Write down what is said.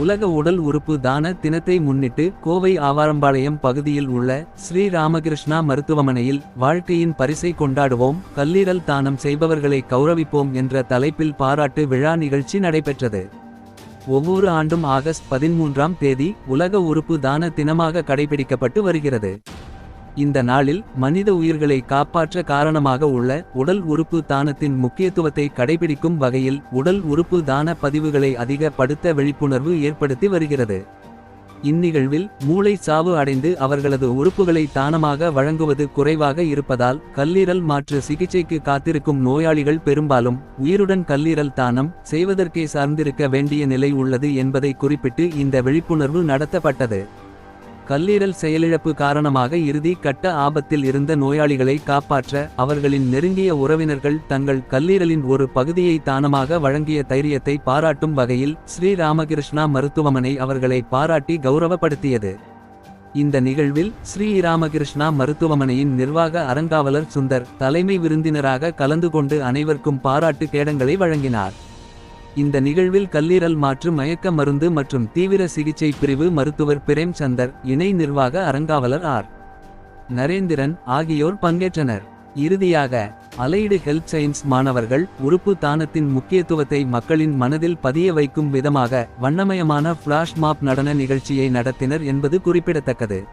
உலக உடல் உறுப்பு தான தினத்தை முன்னிட்டு கோவை ஆவாரம்பாளையம் பகுதியில் உள்ள ஸ்ரீ ராமகிருஷ்ணா மருத்துவமனையில் வாழ்க்கையின் பரிசை கொண்டாடுவோம் கல்லீரல் தானம் செய்பவர்களை கௌரவிப்போம் என்ற தலைப்பில் பாராட்டு விழா நிகழ்ச்சி நடைபெற்றது. ஒவ்வொரு ஆண்டும் ஆகஸ்ட் பதிமூன்றாம் தேதி உலக உறுப்பு தான தினமாக கடைபிடிக்கப்பட்டு வருகிறது. இந்த நாளில் மனித உயிர்களை காப்பாற்ற காரணமாக உள்ள உடல் உறுப்பு தானத்தின் முக்கியத்துவத்தை கடைபிடிக்கும் வகையில் உடல் உறுப்பு தான பதிவுகளை அதிகப்படுத்த விழிப்புணர்வு ஏற்படுத்தி வருகிறது. இந்நிகழ்வில் மூளை சாவு அடைந்து அவர்களது உறுப்புகளை தானமாக வழங்குவது குறைவாக இருப்பதால் கல்லீரல் மாற்று சிகிச்சைக்கு காத்திருக்கும் நோயாளிகள் பெரும்பாலும் உயிருடன் கல்லீரல் தானம் செய்வதற்கே சார்ந்திருக்க வேண்டிய நிலை உள்ளது என்பதை குறிப்பிட்டு இந்த விழிப்புணர்வு நடத்தப்பட்டது. கல்லீரல் செயலிழப்பு காரணமாக இறுதி கட்ட ஆபத்தில் இருந்த நோயாளிகளை காப்பாற்ற அவர்களின் நெருங்கிய உறவினர்கள் தங்கள் கல்லீரலின் ஒரு பகுதியை தானமாக வழங்கிய தைரியத்தை பாராட்டும் வகையில் ஸ்ரீராமகிருஷ்ணா மருத்துவமனை அவர்களை பாராட்டி கௌரவப்படுத்தியது. இந்த நிகழ்வில் ஸ்ரீ ராமகிருஷ்ணா மருத்துவமனையின் நிர்வாக அறங்காவலர் சுந்தர் தலைமை விருந்தினராக கலந்து கொண்டு அனைவருக்கும் பாராட்டு கேடங்களை வழங்கினார். இந்த நிகழ்வில் கல்லீரல் மாற்று மயக்க மருந்து மற்றும் தீவிர சிகிச்சை பிரிவு மருத்துவர் பிரேம் சந்தர் இணை நிர்வாக அறங்காவலர் ஆர். நரேந்திரன் ஆகியோர் பங்கேற்றனர். இறுதியாக அலைடு ஹெல்த் சயின்ஸ் மாணவர்கள் உறுப்பு தானத்தின் முக்கியத்துவத்தை மக்களின் மனதில் பதிய வைக்கும் விதமாக வண்ணமயமான ஃபிளாஷ் மாப் நடன நிகழ்ச்சியை நடத்தினர் என்பது குறிப்பிடத்தக்கது.